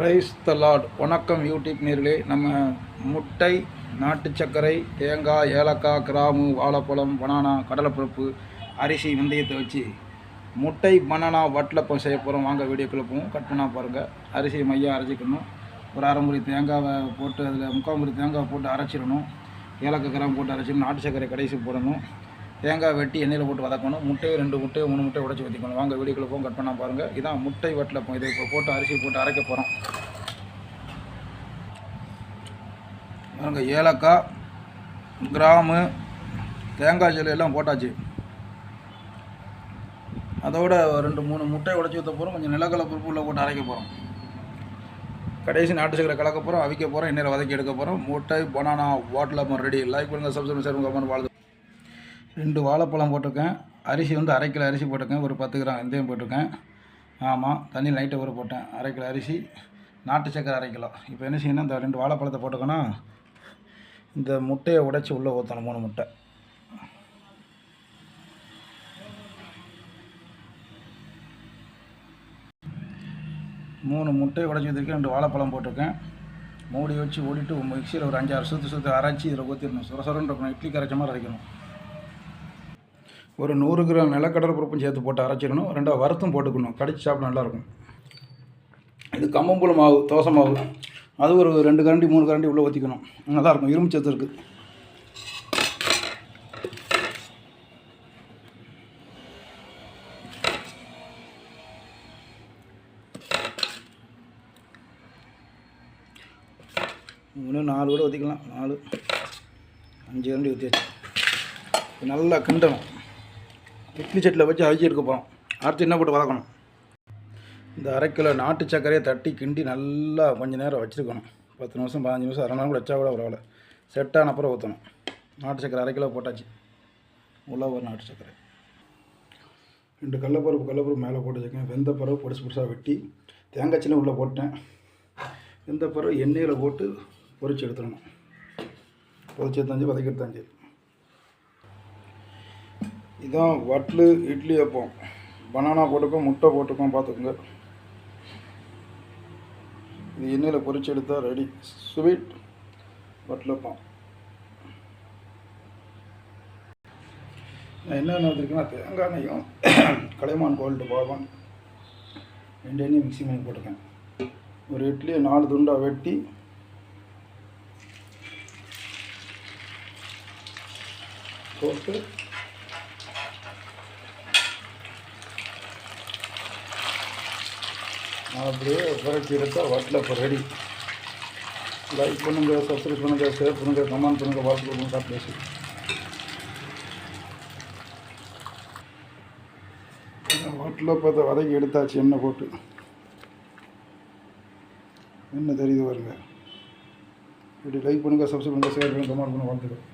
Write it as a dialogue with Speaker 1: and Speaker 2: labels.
Speaker 1: Rice தலாட் வணக்கம் YouTube நேர்களே. நம்ம முட்டை நாட்டு சர்க்கரை தேங்காய் ஏலக்காய் கிராமு வாழைப்பழம் பனானா கடலைப்பருப்பு அரிசி வெந்தயத்தை வச்சு முட்டை பனானா வட்டலப்பம் செய்ய போகிறோம் வாங்க வீடியோக்குள்ளே போவோம். கட் பண்ணால் பாருங்கள் அரிசி மையம் அரைச்சிக்கணும். ஒரு அரை முறி தேங்காவை போட்டு அதில் முக்கால் தேங்காய் போட்டு அரைச்சிடணும். ஏலக்காய் கிராம் போட்டு அரைச்சிடணும். நாட்டு சர்க்கரை கடைசி போடணும். தேங்காய் வெட்டி எண்ணெயில் போட்டு வதக்கணும். முட்டையை ரெண்டு முட்டையை மூணு முட்டை உடச்சி ஊற்றிக்கணும் வாங்க வீடியோக்குள்ள போகும் கட் பண்ணால் பாருங்கள் இதான் முட்டை வட்டலப்பம் இதை இப்போ போட்டு அரிசி போட்டு அரைக்க போகிறோம் பாருங்க ஏலக்காய் கிராமு தேங்காய் ஜெல்லு எல்லாம் போட்டாச்சு. அதோட ரெண்டு மூணு முட்டை உடச்சி ஊற்ற போகிறோம் கொஞ்சம் நிலக்கடலை பருப்பு உள்ள போட்டு அரைக்க போகிறோம் கடைசி நாட்டு சக்கரை கலக்க போகிறோம் அவிக்க போகிறோம் எண்ணெயில் வதக்கி எடுக்க போகிறோம் முட்டை பனானா வாட்டில் ரெடி லைக் பண்ணுங்கள் சப்ஸ்கிரைப் சார் உங்கள் வாழ்த்து ரெண்டு வாழைப்பழம் போட்டிருக்கேன். அரிசி வந்து அரை கிலோ அரிசி போட்டிருக்கேன். ஒரு பத்து கிராம் வெந்தயம் போட்டிருக்கேன். ஆமாம் தண்ணி லைட்டை ஊற போட்டேன். அரை கிலோ அரிசி நாட்டு சக்கரை அரை கிலோ. இப்போ என்ன செய்யணும் இந்த ரெண்டு வாழைப்பழத்தை போட்டுக்கோன்னா இந்த முட்டையை உடைச்சி உள்ளே ஊற்றணும் மூணு முட்டை. மூணு முட்டையை உடச்சி வச்சுருக்கேன் ரெண்டு வாழைப்பழம் போட்டிருக்கேன். மூடி வச்சு ஓடிட்டு மிக்சியில் ஒரு அஞ்சாறு சுற்று சுற்று அரைச்சி இதில் ஊற்றிடணும் சுர சுரன்னு இருக்கணும் இட்லி கரைச்ச மாதிரி அரைக்கணும். ஒரு நூறு கிராம் நிலக்கடலை பருப்பும் சேர்த்து போட்டு அரைச்சிடணும் ரெண்டாவது வறுத்தும் போட்டுக்கணும். கடிச்சு சாப்பிட நல்லாயிருக்கும். இது கம்மம்புழு மாவு தோசை மாவு. அது ஒரு ரெண்டு கரண்டி மூணு கரண்டி உள்ளே ஊற்றிக்கணும் நல்லாயிருக்கும். இரும்பு சத்து இருக்குது மூணு நாலு கூட ஊற்றிக்கலாம் நாலு அஞ்சு கரண்டி ஊற்றியாச்சு நல்லா கிண்டணும். இட்லி சட்டியில் வச்சு அவிச்சு எடுக்க போகிறோம் அடுத்து என்ன போட்டு வதக்கணும். இந்த அரை கிலோ நாட்டு சர்க்கரையை தட்டி கிண்டி நல்லா கொஞ்ச நேரம் வச்சுருக்கணும். பத்து நிமிஷம் பதினஞ்சு நிமிஷம் அரை நேரம் கூட வச்சா கூட பரவாயில்ல. செட்டான அப்புறம் ஊற்றணும் நாட்டு சர்க்கரை அரை கிலோ போட்டாச்சு. உள்ள ஒரு நாட்டு சர்க்கரை. ரெண்டு கடலப்பருப்பு கடலப்பருப்பு மேலே போட்டு வச்சுருக்கேன் வெந்த பருப்பு பொடிசு பொடிசாக வெட்டி தேங்காய் சின்ன உள்ளே போட்டேன். வெந்த பருப்பு எண்ணெயில் போட்டு பொறிச்சு எடுத்துடணும். பொரிச்சு எடுத்தாஞ்சு வதக்கி எடுத்தாஞ்சு இதான் வட்லு இட்லி வைப்போம். பனானா போட்டுக்கும் முட்டை போட்டுக்கோம் பார்த்துக்கோங்க. இது எண்ணெயில் பொறிச்சு எடுத்தால் ரெடி ஸ்வீட் வட்லப்பம் நான் என்னென்ன வச்சுருக்கேன்னா தேங்காய் எண்ணெயும் கலைமான் கோல்டு பாவன் ரெண்டு எண்ணெயும் மிக்ஸி பண்ணி போட்டிருக்கேன். ஒரு இட்லியை நாலு துண்டாக வெட்டி போட்டு அப்படியே புரட்சி எடுத்தால் வட்டில் இப்போ ரெடி லைக் பண்ணுங்கள் சப்ஸ்கிரைப் பண்ணுங்கள் ஷேர் பண்ணுங்கள் கமெண்ட் பண்ணுங்கள் வாட்ஸ்அப் பண்ணுங்கள் காட் பேசி வட்டில் பார்த்தா வதக்கி எடுத்தாச்சு எண்ணெய் போட்டு. என்ன தெரியுது பாருங்க. இப்படி லைக் பண்ணுங்கள் சப்ஸ்கிரைப் பண்ணுங்கள் ஷேர் பண்ணுங்கள் கமெண்ட் பண்ணுங்கள் வாழ்த்துக்கள்.